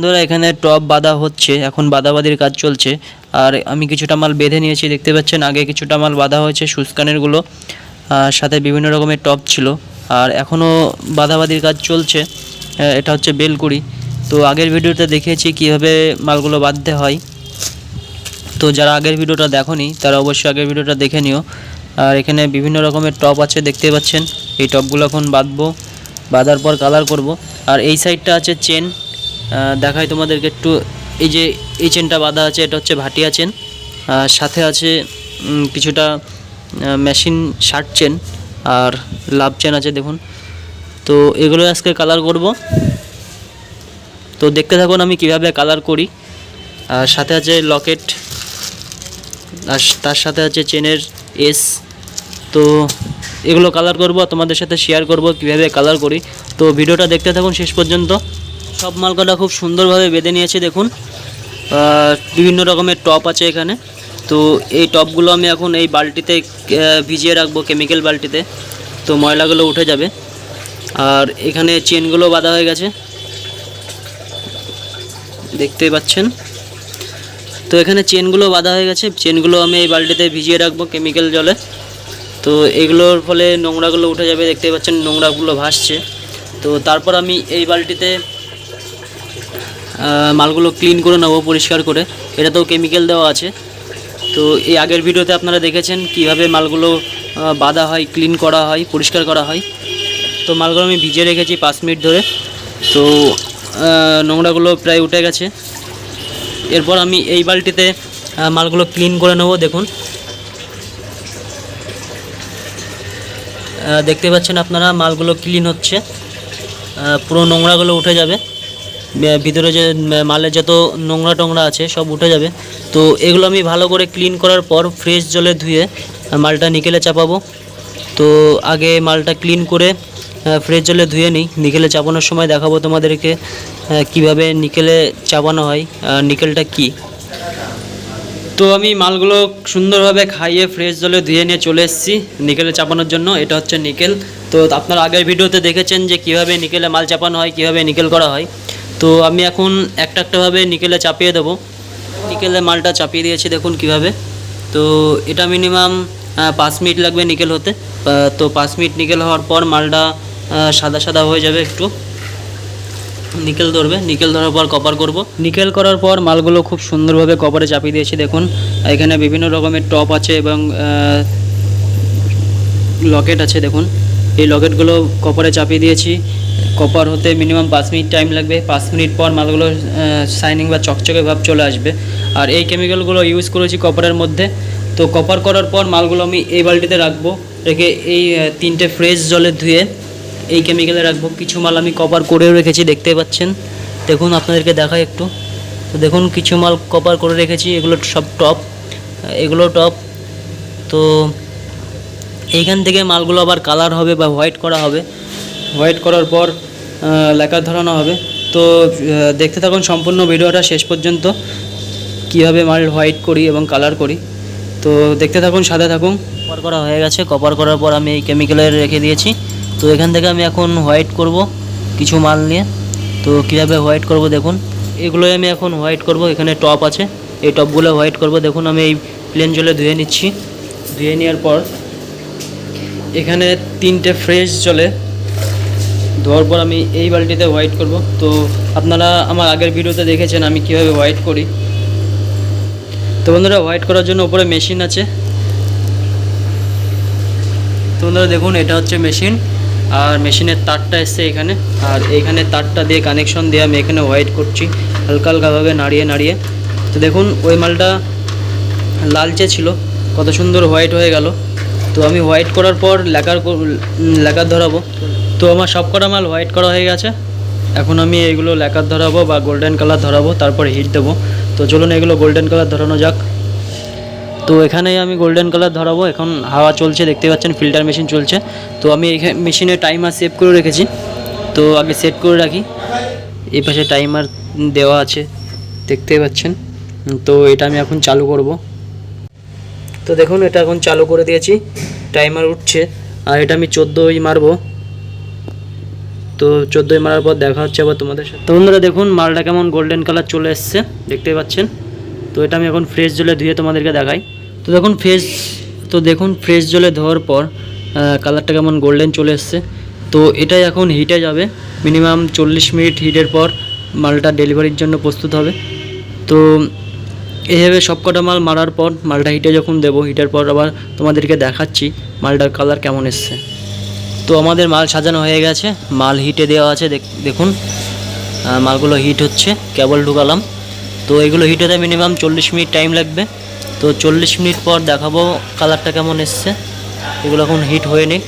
বন্ধুরা, এখানে টপ বাঁধা হচ্ছে। এখন বাঁধাবাদির কাজ চলছে। আর আমি কিছুটা মাল বেঁধে নিয়েছি, দেখতে পাচ্ছেন? আগে কিছুটা মাল বাঁধা হয়েছে সুস্কানেরগুলো সাথে বিভিন্ন রকমের টপ ছিল। আর এখনও বাঁধাবাদির কাজ চলছে। এটা হচ্ছে বেলকুড়ি। তো আগের ভিডিওতে দেখিয়েছি কীভাবে মালগুলো বাঁধতে হয়। তো যারা আগের ভিডিওটা দেখোনি, তারা অবশ্যই আগের ভিডিওটা দেখে নিও। আর এখানে বিভিন্ন রকমের টপ আছে, দেখতে পাচ্ছেন? এই টপগুলো এখন বাঁধবো। বাঁধার পর কালার করব। আর এই সাইডটা আছে চেন। দেখাই তোমাদেরকে একটু, এই যে এই চেনটা বাঁধা আছে, এটা হচ্ছে ভাটিয়া চেন আর সাথে আছে কিছুটা মেশিন শার্ট চেন আর লাভ চেন আছে, দেখুন। তো এগুলো আজকে কালার করব। তো দেখতে থাকুন আমি কীভাবে কালার করি। আর সাথে আছে লকেট আর তার সাথে আছে চেনের এস তো এগুলো কালার করব, তোমাদের সাথে শেয়ার করব কীভাবে কালার করি। তো ভিডিওটা দেখতে থাকুন শেষ পর্যন্ত। সব মালকটা খুব সুন্দরভাবে বেঁধে নিয়েছে দেখুন। বিভিন্ন রকমের টপ আছে এখানে। তো এই টপগুলো আমি এখন এই বালতিতে আহ, ভিজিয়ে রাখব কেমিক্যাল বালতিতে। তো ময়লাগুলো উঠে যাবে। আর এখানে চেনগুলো বাঁধা হয়ে গেছে। দেখতেই পাচ্ছেন? তো এখানে চেনগুলো বাঁধা হয়ে গেছে। চেনগুলো আমি এই বালতিতে ভিজিয়ে রাখব কেমিক্যাল জলে। তো এগুলোর ফলে নোংরাগুলো উঠে যাবে দেখতে পাচ্ছেন নোংরাগুলো ভাসছে। তো তারপর আমি এই বালতিতে আহ, মালগুলো ক্লিন করে নেব, পরিষ্কার করে। এটাতেও কেমিক্যাল দেওয়া আছে। তো এই আগের ভিডিওতে আপনারা দেখেছেন কীভাবে মালগুলো বাঁধা হয় ক্লিন করা হয়, পরিষ্কার করা হয়। তো মালগুলো আমি ভিজে রেখেছি পাঁচ মিনিট ধরে। তো নোংরাগুলো প্রায় উঠে গেছে। এরপর আমি এই বালটিতে মালগুলো ক্লিন করে নেব, দেখুন। দেখতে পাচ্ছেন আপনারা, মালগুলো ক্লিন হচ্ছে। পুরো নোংরাগুলো উঠে যাবে। ভিতরে যে মালের যত নোংরা টোংরা আছে, সব উঠে যাবে। তো এগুলো আমি ভালো করে ক্লিন করার পর ফ্রেশ জলে ধুয়ে মালটা নিকেলে চাপাবো। তো আগে মালটা ক্লিন করে ফ্রেশ জলে ধুয়ে নিই। নিকেলে চাপানোর সময় দেখাবো তোমাদেরকে কীভাবে নিকেলে চাপানো হয় নিকেলটা কী। তো আমি মালগুলো সুন্দরভাবে খাইয়ে ফ্রেশ জলে ধুয়ে নিয়ে চলে এসেছি নিকেলে চাপানোর জন্য। এটা হচ্ছে নিকেল। তো আপনারা আগের ভিডিওতে দেখেছেন যে কীভাবে নিকেলে মাল চাপানো হয়, কীভাবে নিকেল করা হয়। তো আমি এখন একটা একটাভাবে নিকেলে চাপিয়ে দেবো। নিকেলে মালটা চাপিয়ে দিয়েছি, দেখুন কীভাবে। তো এটা মিনিমাম পাঁচ মিনিট লাগবে নিকেল হতে। তো পাঁচ মিনিট নিকেল হওয়ার পর মালটা সাদা সাদা হয়ে যাবে একটু। নিকেল ধরবে, নিকেল ধরার পর কপার করব। নিকেল করার পর মালগুলো খুব সুন্দরভাবে কপারে চাপিয়ে দিয়েছি, দেখুন। এখানে বিভিন্ন রকমের টপ আছে এবং লকেট আছে, দেখুন। এই লকেটগুলো কপারে চাপিয়ে দিয়েছি। কপার হতে মিনিমাম পাঁচ মিনিট টাইম লাগবে। পাঁচ মিনিট পর মালগুলো শাইনিং বা চকচকে ভাব চলে আসবে। আর এই কেমিক্যালগুলো ইউজ করেছি কপারের মধ্যে। তো কপার করার পর মালগুলো আমি এই বালতিতে রাখব। রেখে এই তিনটে ফ্রেশ জলে ধুয়ে এই কেমিক্যালে রাখব। কিছু মাল আমি কভার করেও রেখেছি, দেখতে পাচ্ছেন? দেখুন, আপনাদেরকে দেখাই একটু। তো দেখুন, কিছু মাল কভার করে রেখেছি। এগুলো সব টপ এগুলো টপ তো এইখান থেকে মালগুলো আবার কালার হবে বা হোয়াইট করা হবে। হোয়াইট করার পর লেখা ধরানো হবে। তো দেখতে থাকুন সম্পূর্ণ ভিডিওটা শেষ পর্যন্ত। কীভাবে মাল হোয়াইট করি এবং কালার করি। তো, দেখতে থাকুন সাদা থাকুন। কপার করা হয়ে গেছে। কভার করার পর আমি এই কেমিক্যালে রেখে দিয়েছি। তো, এখান থেকে আমি এখন হোয়াইট করব কিছু মাল নিয়ে। তো, কীভাবে হোয়াইট করব দেখুন। এগুলোই আমি এখন হোয়াইট করব। এখানে টপ আছে। এই টপগুলো হোয়াইট করব। দেখুন, আমি এই প্লেন জলে ধুয়ে নিচ্ছি। ধুয়ে নেওয়ার পর এখানে তিনটে ফ্রেশ জলে ধোয়ার পর আমি এই বালতিতে হোয়াইট করব। তো আপনারা আমার আগের ভিডিওতে দেখেছেন আমি কীভাবে হোয়াইট করি। তো বন্ধুরা হোয়াইট করার জন্য উপরে মেশিন আছে। তো বন্ধুরা, দেখুন, এটা হচ্ছে মেশিন আর মেশিনের তারটা এসছে এখানে। আর এইখানে তারটা দিয়ে কানেকশন দিয়ে আমি এখানে হোয়াইট করছি হালকা হালকাভাবে নাড়িয়ে নাড়িয়ে। তো দেখুন, ওই মালটা লালচে ছিল, কত সুন্দর হোয়াইট হয়ে গেল। তো আমি হোয়াইট করার পর লেকার লেকার ধরাবো। তো আমার সব কটা মাল হোয়াইট করা হয়ে গেছে। এখন আমি এগুলো লেকার ধরাবো বা গোল্ডেন কালার ধরাবো, তারপরে হিট দেবো। তো চলুন এগুলো গোল্ডেন কালার ধরানো যাক। তো এখানেই আমি গোল্ডেন কালার ধরাবো। এখন হাওয়া চলছে, দেখতে পাচ্ছেন ফিল্টার মেশিন চলছে। তো আমি এখানে মেশিনে টাইমার সেভ করে রেখেছি। তো আগে সেট করে রাখি। এই পাশে টাইমার দেওয়া আছে, দেখতে পাচ্ছেন। তো এটা আমি এখন চালু করব। তো দেখুন, এটা এখন চালু করে দিয়েছি। টাইমার উঠছে। আর এটা আমি চোদ্দোই মারবো। তো চোদ্দোই মারার পর দেখা হচ্ছে আবার তোমাদের সাথে। তো বন্ধুরা দেখুন, মালটা কেমন গোল্ডেন কালার চলে এসছে, দেখতেই পাচ্ছেন। তো এটা আমি এখন ফ্রেশ জলে ধুয়ে তোমাদেরকে দেখাই। তো দেখুন ফ্রেশ তো দেখুন ফ্রেশ জলে ধোয়ার পর কালারটা কেমন গোল্ডেন চলে এসছে। তো এটাই এখন হিটে যাবে। মিনিমাম চল্লিশ মিনিট হিটের পর মালটা ডেলিভারির জন্য প্রস্তুত হবে। তো এইভাবে সব কটা মাল মারার পর মালটা হিটে যখন দেবো হিটের পর আবার তোমাদেরকে দেখাচ্ছি মালটার কালার কেমন এসছে। তো আমাদের মাল সাজানো হয়ে গেছে। মাল হিটে দেওয়া আছে, দেখ- দেখুন। মালগুলো হিট হচ্ছে, কেবল ঢুকালাম। তো এগুলো হিট হতে মিনিমাম চল্লিশ মিনিট টাইম লাগবে। তো চল্লিশ মিনিট পর দেখাবো কালারটা কেমন এসছে। এগুলো এখন হিট হয়ে নিক।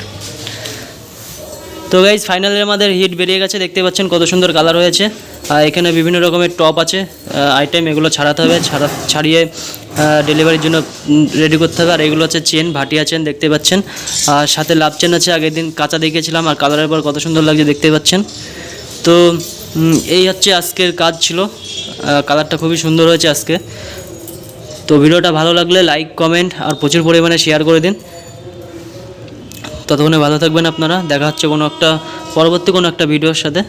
তো গাইজ ফাইনালে আমাদের হিট বেরিয়ে গেছে। দেখতে পাচ্ছেন কত সুন্দর কালার হয়েছে। আর এখানে বিভিন্ন রকমের টপ আছে। আইটেম এগুলো ছাড়াতে হবে। ছাড়া ছাড়িয়ে ডেলিভারির জন্য রেডি করতে হবে। আর এগুলো হচ্ছে চেন ভাটিয়া চেন দেখতে পাচ্ছেন। আর সাথে লাভ চেন আছে, আগের দিন কাঁচা দেখেছিলাম, আর কালারের পর কত সুন্দর লাগছে দেখতে পাচ্ছেন। তো এই হচ্ছে আজকের কাজ ছিল। কালারটা খুবই সুন্দর হয়েছে আজকে। তো ভিডিওটা ভালো লাগলে লাইক কমেন্ট আর প্রচুর পরিমাণে শেয়ার করে দিন। ততক্ষণে ভালো থাকবেন আপনারা। দেখা হচ্ছে কোনো একটা, পরবর্তী কোনো একটা ভিডিওর সাথে।